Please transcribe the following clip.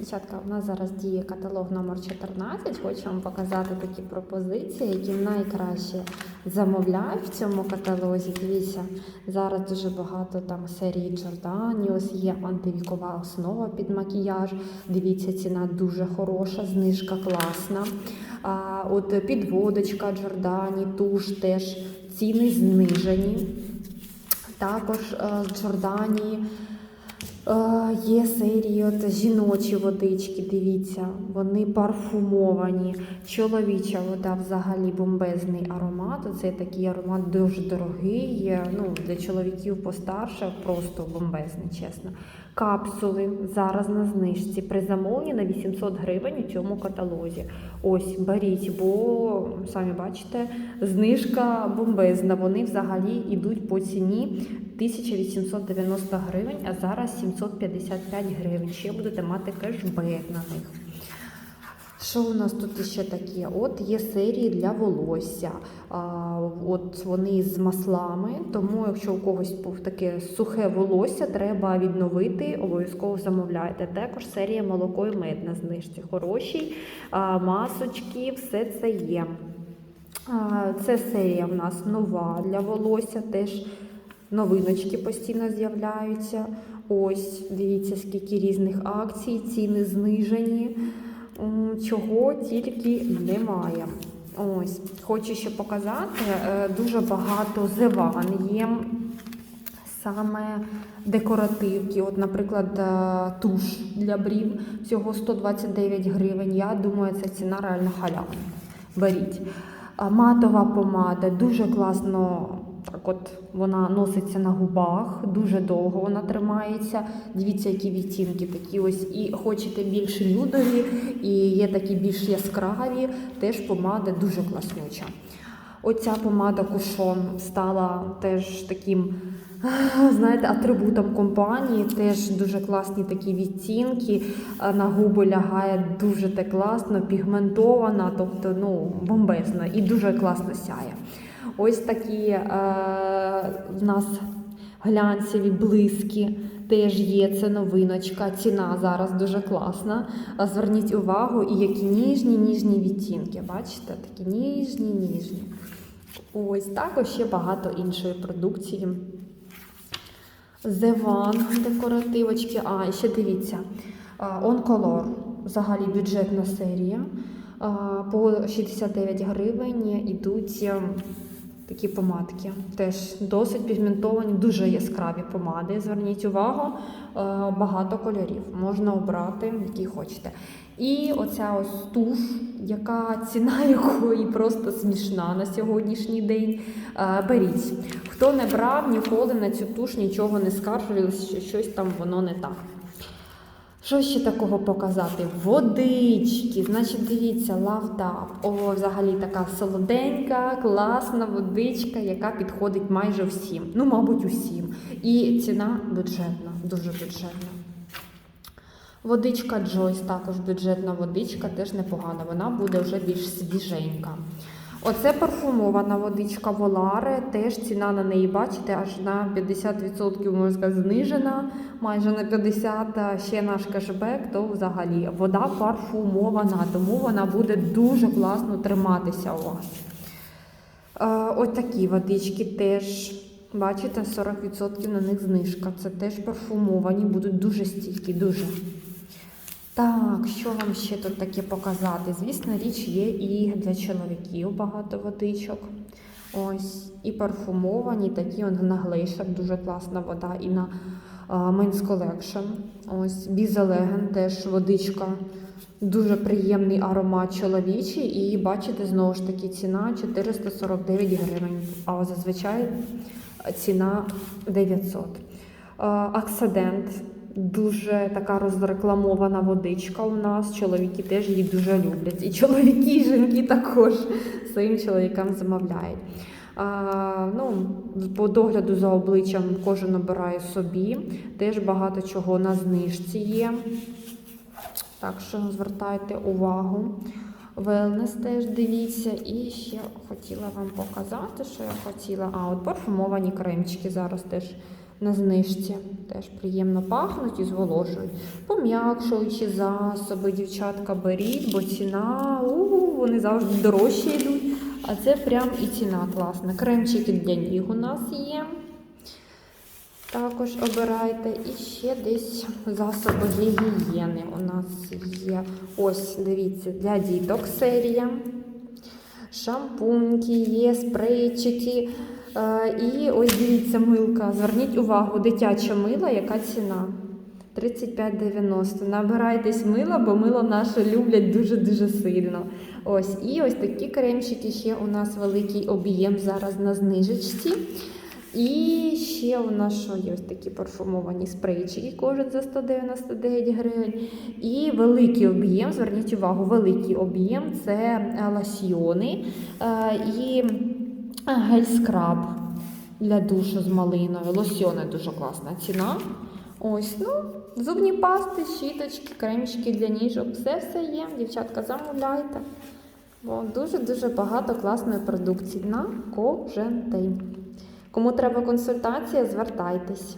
Дівчатка, у нас зараз діє каталог номер 14. Хочу вам показати такі пропозиції, які найкраще замовляють в цьому каталозі. Дивіться, зараз дуже багато там серії Джордані, ось є антивікова основа під макіяж. Дивіться, ціна дуже хороша, знижка класна. А, от підводочка Джордані, туш теж ціни знижені. Також е, з Джордані е, є серії от жіночі водички, дивіться, вони парфумовані. Чоловіча вода взагалі бомбезний аромат. Це такий аромат дуже дорогий. е, Ну, для чоловіків постарше просто бомбезний, чесно. Капсули зараз на знижці. При замовленні на 800 гривень у цьому каталозі. Ось беріть, бо самі бачите, знижка бомбезна. Вони взагалі йдуть по ціні 1890 гривень, а зараз 755 гривень. Ще будете мати кешбек на них. Що у нас тут ще таке? От є серії для волосся. От вони з маслами, тому якщо у когось був таке сухе волосся, треба відновити, обов'язково замовляйте. Також серія молоко і мед на знижці. Хороші масочки, все це є. Це серія в нас нова для волосся, теж новиночки постійно з'являються. Ось, дивіться, скільки різних акцій, ціни знижені. Чого тільки немає. Ось, хочу ще показати, е, дуже багато зеван є саме декоративки. От, наприклад, е, туш для брів всього 129 гривень. Я думаю, це ціна реально халявна. Беріть. Матова помада дуже класно. Так, от вона носиться на губах, дуже довго вона тримається. Дивіться, які відтінки такі ось. І хочете більш нюдові, і є такі більш яскраві, теж помада дуже класнюча. Оця помада Кушон стала теж таким, знаєте, атрибутом компанії. Теж дуже класні такі відтінки. На губи лягає дуже так класно, пігментована, тобто ну, бомбезна і дуже класно сяє. Ось такі е, в нас глянцеві блиски. Теж є це новиночка. Ціна зараз дуже класна. Зверніть увагу, і які ніжні, ніжні відтінки. Бачите, такі ніжні, ніжні. Ось також ще багато іншої продукції. Зеван, декоративочки. А, і ще дивіться. Онколор, взагалі бюджетна серія. По 69 гривень ідуть ем, такі помадки. Теж досить пігментовані, дуже яскраві помади. Зверніть увагу, е, багато кольорів. Можна обрати, який хочете. І оця ось туш, яка ціна якої просто смішна на сьогоднішній день. Е, Беріть. Хто не брав, ніколи на цю туш нічого не скаржували, що щось там воно не так. Що ще такого показати? Водички. Значить, дивіться, лавдап. О, взагалі така солоденька, класна водичка, яка підходить майже всім. Ну, мабуть, усім. І ціна бюджетна, дуже бюджетна. Водичка Джойс, також бюджетна водичка, теж непогана. Вона буде вже більш свіженька. Оце парфумована водичка Воларе, теж ціна на неї, бачите, аж на 50% можна сказати, знижена, майже на 50%, а ще наш кешбек, то взагалі вода парфумована, тому вона буде дуже класно триматися у вас. Ось такі водички теж, бачите, 40% на них знижка. Це теж парфумовані, будуть дуже стійкі, дуже. Так, що вам ще тут таке показати? Звісно, річ є і для чоловіків багато водичок. Ось, і парфумовані, такі он на глейшер, дуже класна вода, і на Men's Collection. Ось, Бізелеген теж водичка. Дуже приємний аромат чоловічий. І бачите, знову ж таки, ціна 449 гривень, а зазвичай ціна 900. А, Акцидент. Дуже така розрекламована водичка у нас. Чоловіки теж її дуже люблять. І чоловіки, і жінки також своїм чоловікам замовляють. А, ну, по догляду за обличчям кожен обирає собі. Теж багато чого на знижці є. Так що звертайте увагу. Велнес теж дивіться. І ще хотіла вам показати, що я хотіла. А, от парфумовані кремчики зараз теж на знижці. Теж приємно пахнуть і зволожують. Пом'якшуючі засоби, дівчатка, беріть, бо ціна, у, вони завжди дорожчі йдуть. А це прям і ціна класна. Кремчики для ніг у нас є. Також обирайте. І ще десь засоби гігієни у нас є. Ось, дивіться, для діток серія. Шампуньки є, спрейчики. Е, І ось дивіться, милка. Зверніть увагу, дитяча мила, яка ціна? 35,90. Набирайтесь мила, бо мило наше люблять дуже-дуже сильно. Ось, і ось такі кремчики ще у нас великий об'єм зараз на знижечці. І ще у нас що є ось такі парфумовані спрейчики, кожен за 199 гривень. І великий об'єм, зверніть увагу, великий об'єм це лосьйони е, і гель-скраб для душу з малиною. Лосьони дуже класна ціна. Ось, ну, зубні пасти, щіточки, кремчики для ніжок. Все все є. Дівчатка, замовляйте. Бо дуже-дуже багато класної продукції на кожен день. Кому треба консультація, звертайтесь.